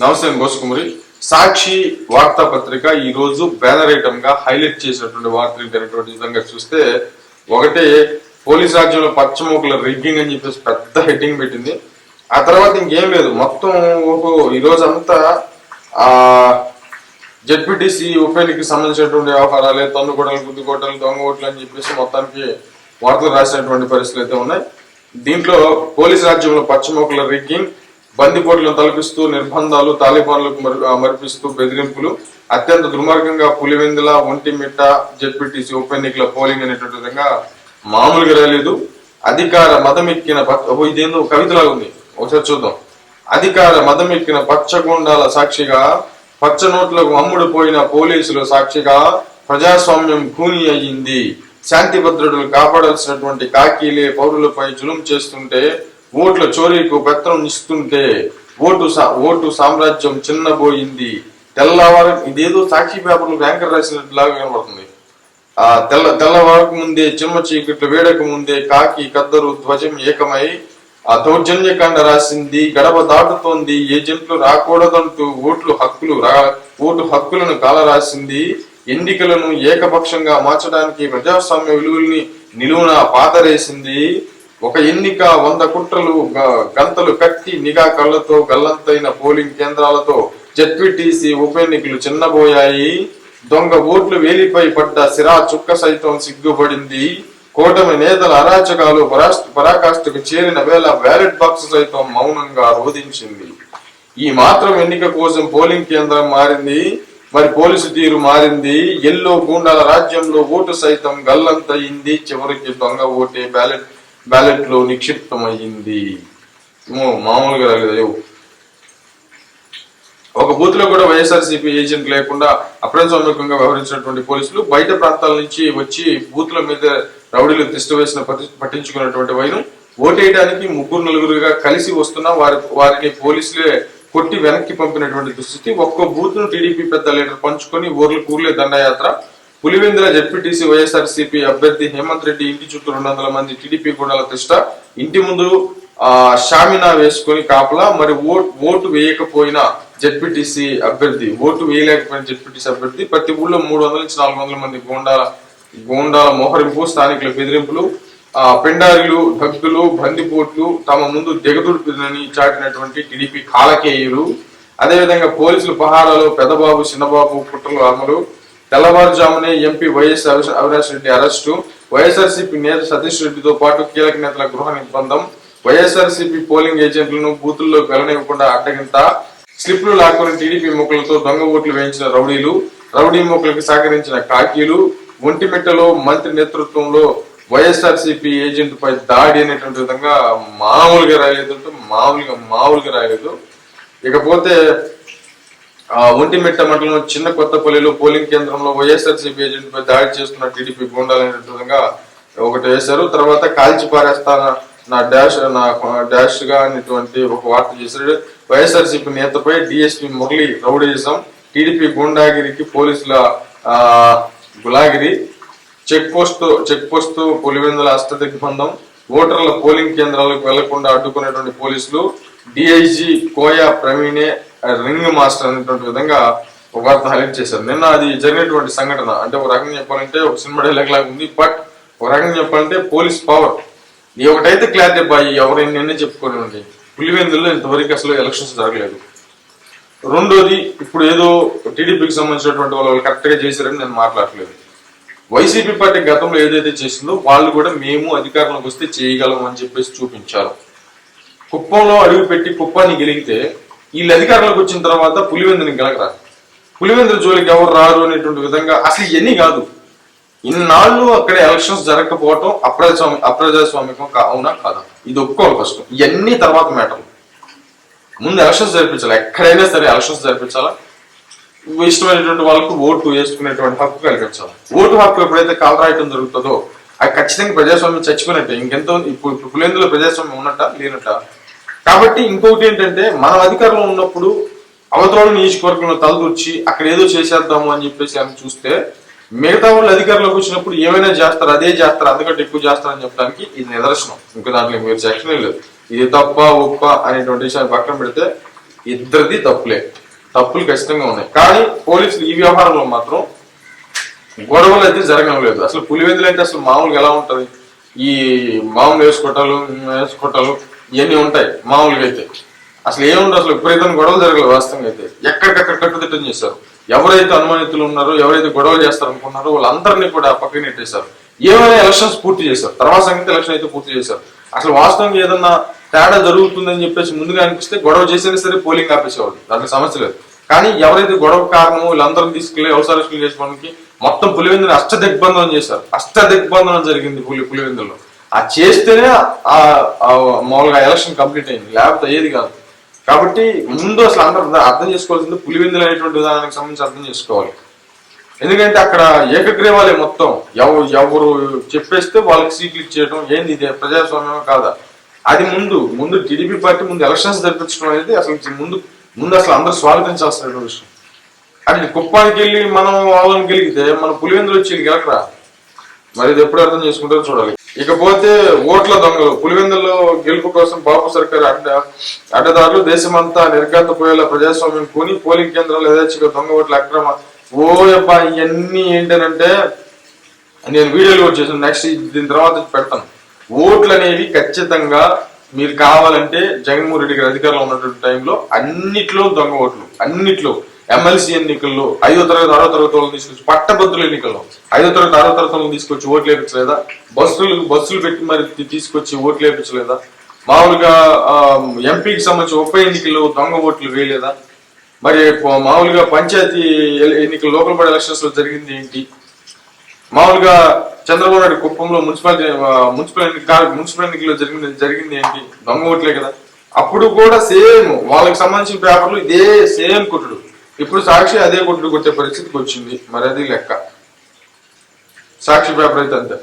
నమస్తే గోసుకుమరి. సాక్షి వార్తాపత్రిక ఈ రోజు బ్యానర్ ఐటమ్గా హైలైట్ చేసినటువంటి వార్తలు ఏంటనేటువంటి విధంగా చూస్తే ఒకటే పోలీస్ రాజ్యంలో పచ్చమూకుల రిగ్గింగ్ అని చెప్పేసి పెద్ద హెడ్డింగ్ పెట్టింది. ఆ తర్వాత ఇంకేం లేదు మొత్తం ఈ రోజు అంతా ఆ జెడ్పీటీసీ ఉప ఎన్నికకి సంబంధించినటువంటి వ్యవహారాలే తన్నుకోటలు గుద్దుకోటలు దొంగ ఓట్లు అని చెప్పేసి మొత్తానికి వార్తలు రాసినటువంటి పరిస్థితులు అయితే ఉన్నాయి. దీంట్లో పోలీస్ రాజ్యంలో పచ్చమోకుల రిగ్గింగ్ బందిపోట్లను తలపిస్తూ నిర్బంధాలు తాలిబాన్లకు మరిపిస్తూ బెదిరింపులు అత్యంత దుర్మార్గంగా పులివెందుల ఒంటిమిట్ట జెడ్పీటీసీ ఉప ఎన్నికల పోలింగ్ అనేటువంటి విధంగా మామూలుగా రాలేదు. అధికార మదమెక్కిన ఇదేందో కవితలాగా ఉంది. ఒకసారి చూద్దాం. అధికార మదమెక్కిన పచ్చగుండాల సాక్షిగా పచ్చ నోట్లకు అమ్ముడు పోయిన పోలీసులు సాక్షిగా ప్రజాస్వామ్యం ఖూనీ అయ్యింది. శాంతి భద్రతలు కాపాడాల్సినటువంటి కాకీలే పౌరులపై జులుం చేస్తుంటే ఓట్ల చోరీకు పెత్తనం ఇస్తుంటే ఓటు ఓటు సామ్రాజ్యం చిన్నబోయింది. తెల్లవారు ఇదేదో సాక్షి పేపర్లు యాంకర్ రాసినట్లాగా కనబడుతుంది ఆ తెల్ల తెల్లవారకు ముందే చిమ్మ చీకట్లు వేడక ముందే కాకి కద్దరు ధ్వజం ఏకమై ఆ దౌర్జన్యకాండ రాసింది. గడప దాటుతోంది. ఏజెంట్లు రాకూడదంటూ ఓట్లు హక్కులు రా ఓటు హక్కులను కాల రాసింది ఎన్నికలను ఏకపక్షంగా మార్చడానికి ప్రజాస్వామ్య విలువల్ని నిలువున పాతరేసింది. ఒక ఎన్నిక వంద కుట్రలు గంతలు కట్టి నిఘా కళ్ళతో గల్లంతైన పోలింగ్ కేంద్రాలతో జెడ్పీటీసీ ఉప ఎన్నికలు చిన్నబోయాయి. దొంగ ఓట్లు వేలిపై పడ్డ సిరా చుక్క సైతం సిగ్గుపడింది. కూటమి నేతల అరాచకాలు పరాకాష్ఠకు చేరిన వేళ బ్యాలెట్ బాక్స్ సైతం మౌనంగా రోధించింది. ఈ మాత్రం ఎన్నిక కోసం పోలింగ్ కేంద్రం మారింది. మరి పోలీసు తీరు మారింది. ఎల్లో గూండాల రాజ్యంలో ఓటు సైతం గల్లంతయింది. చివరికి దొంగ ఓటే బ్యాలెట్ బ్యాలెట్లో నిక్షిప్తమయ్యింది. మామూలుగా రాలేదు. ఒక బూత్లో కూడా వైఎస్ఆర్సీపీ ఏజెంట్ లేకుండా అప్రజాస్వామికంగా వ్యవహరించినటువంటి పోలీసులు బయట ప్రాంతాల నుంచి వచ్చి బూత్ల మీద రౌడీలు తిష్ట వేసిన పట్టించుకున్నటువంటి వైను ఓటేయడానికి ముగ్గురు నలుగురుగా కలిసి వస్తున్న వారి వారిని పోలీసులే కొట్టి వెనక్కి పంపినటువంటి దుస్థితి. ఒక్కో బూత్ను టీడీపీ పెద్ద లీడర్ పంచుకొని ఊర్లు కూర్లే దండయాత్ర. పులివెందుల జెడ్పీటీసీ వైఎస్ఆర్సీపీ అభ్యర్థి హేమంత్ రెడ్డి ఇంటి చుట్టూ రెండు వందల మంది టీడీపీ గుండాల తిష్ట. ఇంటి ముందు ఆ షామినా వేసుకొని కాపలా మరి ఓటు వేయకపోయినా జెడ్పీటీసీ అభ్యర్థి ఓటు వేయలేకపోయిన జెడ్పీటీసీ అభ్యర్థి. ప్రతి ఊళ్ళో మూడు వందల నుంచి నాలుగు వందల మంది గోండాల గోండాల మోహరింపు స్థానికుల బెదిరింపులు ఆ పెండారిలు భక్తులు బందిపోట్లు తమ ముందు దిగదుడుపుదని చాటినటువంటి టీడీపీ కాలకేయులు. అదేవిధంగా పోలీసులు పహారాలు పెద్దబాబు చిన్నబాబు కుట్రలు అమలు. తెల్లవారుజామునే MP YS Avinash Reddy arrest. YSRCP నేత సతీష్ రెడ్డితో పాటు కీలక నేతల గృహ నిర్బంధం. వైఎస్ఆర్సీపీ పోలింగ్ ఏజెంట్లను బూతుల్లోకి వెళ్ళనివ్వకుండా అడ్డగింత. స్లిప్లు లాక్కుని టీడీపీ మొక్కలతో దొంగ ఓట్లు వేయించిన రౌడీలు రౌడీ మొక్కలకు సహకరించిన కాకీలు. ఒంటిమిట్టలో మంత్రి నేతృత్వంలో వైఎస్ఆర్సీపీ ఏజెంట్ పై దాడి అనేటువంటి విధంగా మామూలుగా రాయలేదు అంటే మామూలుగా మామూలుగా రాయలేదు. ఇకపోతే ఒంటిమిట్ట మండలం చిన్న కొత్తపల్లిలో పోలింగ్ కేంద్రంలో వైఎస్ఆర్సీపీ ఏజెంట్ పై దాడి చేస్తున్న టీడీపీ గుండాలనేటువంటి విధంగా ఒకటి వేశారు. తర్వాత కాల్చి పారేస్తాన నా డాష్ నా డాష్గా అనేటువంటి ఒక వార్త చేశాడు. వైఎస్ఆర్సీపీ నేతపై డిఎస్పీ మురళి రౌడీజం టీడీపీ గుండాగిరికి పోలీసుల ఆ గులాగిరి check post check post Pulivendula అష్టదిగ్బంధం ఓటర్ల పోలింగ్ కేంద్రాలకు వెళ్ళకుండా అడ్డుకునేటువంటి పోలీసులు డిఐజీ కోయా ప్రవీణే రింగ్ మాస్టర్ అనేటువంటి విధంగా ఒక వార్త హైలైట్ చేశారు. నిన్న అది జరిగినటువంటి సంఘటన అంటే ఒక రకంగా చెప్పాలంటే ఒక సినిమా డైలాగ్ లాగా ఉంది బట్ ఒక రకంగా చెప్పాలంటే పోలీస్ పవర్ ఈ ఒకటైతే క్లారిటీ బాయ్ ఎవరు ఎన్ని చెప్పుకోనివ్వండి. పులివెందుల్లో ఇంతవరకు అసలు ఎలక్షన్స్ జరగలేదు. రెండోది ఇప్పుడు ఏదో టీడీపీకి సంబంధించినటువంటి వాళ్ళు కరెక్ట్గా చేశారని నేను మాట్లాడలేదు వైసీపీ పార్టీ గతంలో ఏదైతే చేసిందో వాళ్ళు కూడా మేము అధికారంలోకి వస్తే చేయగలం అని చెప్పేసి చూపించారు. కుప్పంలో అడుగు పెట్టి కుప్పాన్ని గెలిగితే వీళ్ళు అధికారంలోకి వచ్చిన తర్వాత పులివెందుని గెలకరా పులివెందుల జోలికి ఎవరు రారు అనేటువంటి విధంగా అసలు ఇవన్నీ కాదు. ఇన్నాళ్ళు అక్కడ ఎలక్షన్స్ జరగకపోవటం అప్రజాస్వామి అప్రజాస్వామికం కా- అవునా కాదా? ఇది ఒప్పుకోవాలి ఫస్ట్ ఇవన్నీ తర్వాత మ్యాటర్లు ముందు ఎలక్షన్స్ జరిపించాలి? ఎక్కడైనా సరే ఎలక్షన్స్ జరిపించాలా? ఇష్టమైనటువంటి వాళ్ళకు ఓటు వేసుకునేటువంటి హక్కు కలిగించాలి? ఓటు హక్కు ఎప్పుడైతే కాలరాయటం జరుగుతుందో అది ఖచ్చితంగా ప్రజాస్వామ్యం చచ్చిపోయినట్టే. ఇంకెంతో ఇప్పుడు ఇప్పుడు ప్రజాస్వామ్యం ఉన్నట్ట? లేనట్ట? కాబట్టి ఇంకొకటి ఏంటంటే మనం అధికారంలో ఉన్నప్పుడు అవతల నియోజకవర్గంలో తలదూర్చి అక్కడ ఏదో చేసేద్దాము అని చెప్పేసి అని చూస్తే మిగతా వాళ్ళు అధికారంలోకి వచ్చినప్పుడు ఏమైనా చేస్తారు అదే చేస్తారు అందుకంటే ఎక్కువ చేస్తారని చెప్పడానికి ఇది నిదర్శనం. ఇంకా దాంట్లో మీరు సెక్షన్ లేదు. ఇది తప్ప ఒప్ప అనేటువంటి విషయాన్ని పక్కన పెడితే ఇద్దరిది తప్పులే. తప్పులు ఖచ్చితంగా ఉన్నాయి. కానీ పోలీసులు ఈ వ్యవహారంలో మాత్రం గొడవలు అయితే జరగడం లేదు. అసలు పులివెందులు అయితే అసలు మామూలుగా ఎలా ఉంటది? ఈ మామూలు వేసుకోవటాలు వేసుకోవటాలు ఇవన్నీ ఉంటాయి మామూలుగా అయితే. అసలు ఏముండదు అసలు? విపరీతం గొడవలు జరగలేదు వాస్తవంగా అయితే. ఎక్కడికక్కడ కట్టుదిట్టం చేశారు. ఎవరైతే అనుమానితులు ఉన్నారో ఎవరైతే గొడవలు చేస్తారనుకున్నారో వాళ్ళందరినీ కూడా పక్కన నెట్టేశారు. ఏమైనా ఎలక్షన్స్ పూర్తి చేశారు. తర్వాత సంగతి ఎలక్షన్ అయితే పూర్తి చేశారు. అసలు వాస్తవంగా ఏదన్నా తేడా జరుగుతుందని చెప్పేసి ముందుగా అనిపిస్తే గొడవ చేసేది సరే పోలింగ్ ఆపేసేవాళ్ళు. దానికి సమస్య లేదు. కానీ ఎవరైతే గొడవ కారణమో వీళ్ళందరూ తీసుకెళ్ళి అవసరాలు చేసుకోవడానికి మొత్తం పులివెందుని అష్ట దిగ్బంధనం చేశారు. అష్ట దిగ్బంధనం జరిగింది పులి పులివెందులో ఆ చేస్తేనే ఆ మామూలుగా ఎలక్షన్ కంప్లీట్ అయింది లేకపోతే ఏది కాదు. కాబట్టి ముందు అసలు అందరూ అర్థం చేసుకోవాల్సింది పులివెందులు అనేటువంటి విధానానికి సంబంధించి అర్థం చేసుకోవాలి. ఎందుకంటే అక్కడ ఏకగ్రీవాలే మొత్తం. ఎవరు ఎవరు చెప్పేస్తే వాళ్ళకి సీట్లు ఇచ్చేయడం ఏంది ఇదే? ప్రజాస్వామ్యం కాదా? అది ముందు ముందు టీడీపీ పార్టీ ముందు ఎలక్షన్స్ జరిపించడం అనేది అసలు ముందు ముందు అసలు అందరూ స్వాగతించాల్సిన విషయం. అది కుప్పానికి వెళ్ళి మనం వాళ్ళని గెలిగితే మన పులివెందులు వచ్చి గెలకరా? మరి ఇది ఎప్పుడు అర్థం చేసుకుంటారో చూడాలి. ఇకపోతే ఓట్ల దొంగలు పులివెందుల్లో గెలుపు కోసం బాబు సర్కార్ అడ్డ అడ్డదారులు దేశమంతా నిర్ఘాంతపోయేలా ప్రజాస్వామ్యం కొని పోలింగ్ కేంద్రాలు యథేచ్ఛగా దొంగ ఓట్ల అక్రమ ఓయబ్బా ఇవన్నీ ఏంటంటే నేను వీడియోలు కూడా చేసాను నెక్స్ట్ దీని తర్వాత పెడతాను. ఓట్లు అనేవి ఖచ్చితంగా మీరు కావాలంటే జగన్మోహన్ రెడ్డి గారి అధికారంలో ఉన్నటువంటి టైంలో అన్నిట్లో దొంగ ఓట్లు అన్నిట్లో. ఎమ్మెల్సీ ఎన్నికల్లో ఐదో తరగతి ఆరో తరగతి వాళ్ళని తీసుకొచ్చి పట్టభద్రుల ఎన్నికల్లో ఐదో తరగతి ఆరో తరగతి వాళ్ళని తీసుకొచ్చి ఓట్లు వేయించలేదా బస్సులు బస్సులు పెట్టి మరి తీసుకొచ్చి ఓట్లు వేయించలేదా మామూలుగా ఎంపీకి సంబంధించి ఉప ఎన్నికల్లో దొంగ ఓట్లు వేయలేదా? మరి మామూలుగా పంచాయతీ ఎన్నికలు లోకల్ బాడీ ఎలక్షన్స్లో జరిగింది ఏంటి? మామూలుగా చంద్రబాబు నాయుడు కుప్పంలో మున్సిపాలిటీ మున్సిపల్ ఎన్నిక మున్సిపల్ ఎన్నికల్లో జరిగింది జరిగింది ఏంటి? దొంగ ఓట్లే కదా. అప్పుడు కూడా సేమ్ వాళ్ళకి సంబంధించిన పేపర్లు ఇదే సేమ్ కొట్టుడు ఇప్పుడు సాక్షి అదే కొట్టుడు కొట్టే పరిస్థితికి వచ్చింది. మరి అది లెక్క. సాక్షి పేపర్ అయితే అంతే.